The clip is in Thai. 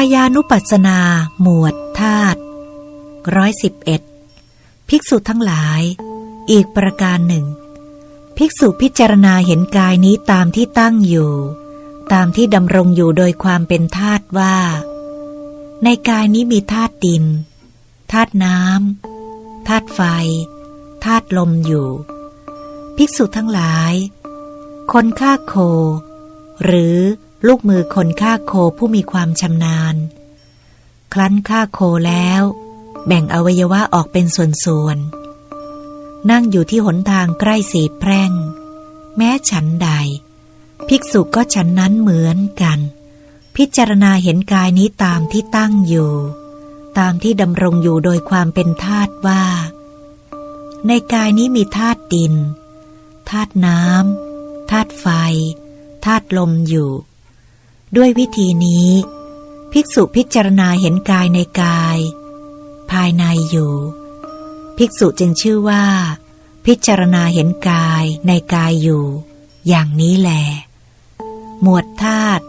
ายานุปัสนา หมวดธาตุร้อยสิบเอ็ดภิกษุทั้งหลาย อีกประการหนึ่ง ภิกษุพิจารณาเห็นกายนี้ตามที่ตั้งอยู่ ตามที่ดำรงอยู่โดยความเป็นธาตุว่า ในกายนี้มีธาตุดินธาตุน้ำธาตุไฟธาตุลมอยู่ ภิกษุทั้งหลาย คนฆ่าโค หรือ ลูกมือคนฆ่าโคผู้มีความชำนาญ ครั้นฆ่าโคแล้ว แบ่งอวัยวะออกเป็นส่วนๆ นั่งอยู่ที่หนทางใกล้สีแพร่ง แม้ฉันใด ภิกษุก็ฉันนั้นเหมือนกัน พิจารณาเห็นกายนี้ตามที่ตั้งอยู่ ตามที่ดำรงอยู่โดยความเป็นธาตุว่า ในกายนี้มีธาตุดินธาตุน้ำธาตุไฟธาตุลมอยู่ ด้วยวิธีนี้ ภิกษุพิจารณาเห็นกายในกาย ภายในอยู่ ภิกษุจึงชื่อว่า พิจารณาเห็นกายในกายอยู่ อย่างนี้แหลหมวดธาตุ